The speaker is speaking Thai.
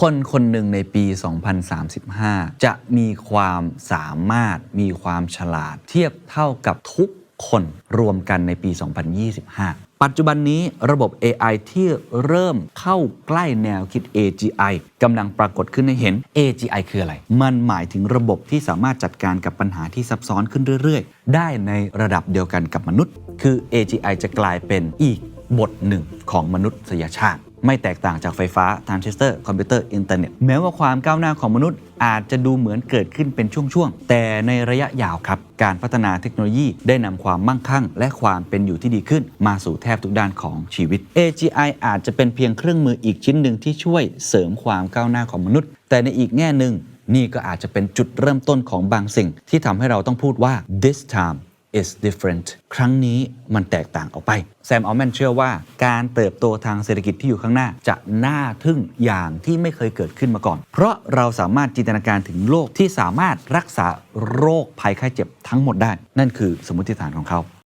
คนคนหนึ่งในปี 2035 จะมีความสามารถมีความฉลาด เทียบเท่ากับทุกคนรวมกันในปี 2025ปัจจุบันนี้ระบบ AI ที่เริ่มเข้าใกล้แนวคิด AGI กำลังปรากฏขึ้นให้เห็น AGI คืออะไร มันหมายถึงระบบที่สามารถจัดการกับปัญหาที่ซับซ้อนขึ้นเรื่อย ๆ ได้ในระดับเดียวกันกับมนุษย์ คือ AGI จะกลายเป็นอีกบทหนึ่งของมนุษยชาติ ไม่แตกต่างจากไฟฟ้าทรานซิสเตอร์คอมพิวเตอร์อินเทอร์เน็ตแม้ว่าความก้าวหน้าของมนุษย์อาจจะดูเหมือนเกิดขึ้นเป็นช่วงๆ แต่ในระยะยาวครับ การพัฒนาเทคโนโลยีได้นำความมั่งคั่ง และความเป็นอยู่ที่ดีขึ้น มาสู่แทบทุกด้านของชีวิต AGI อาจจะเป็นเพียงเครื่องมืออีกชิ้นหนึ่งที่ช่วยเสริมความก้าวหน้าของมนุษย์ แต่ในอีกแง่หนึ่งนี่ก็อาจจะเป็นจุดเริ่มต้นของบางสิ่งที่ทำให้เราต้องพูดว่า this time is different ครั้งนี้มันแตกต่างออกไป แซมอัลแมนเชื่อว่าการเติบโตทางเศรษฐกิจที่อยู่ข้างหน้าจะน่าทึ่งอย่างที่ไม่เคยเกิดขึ้นมาก่อน เพราะเราสามารถจินตนาการถึงโลกที่สามารถรักษาโรคภัยไข้เจ็บทั้งหมดได้ นั่นคือสมมติฐานของเขา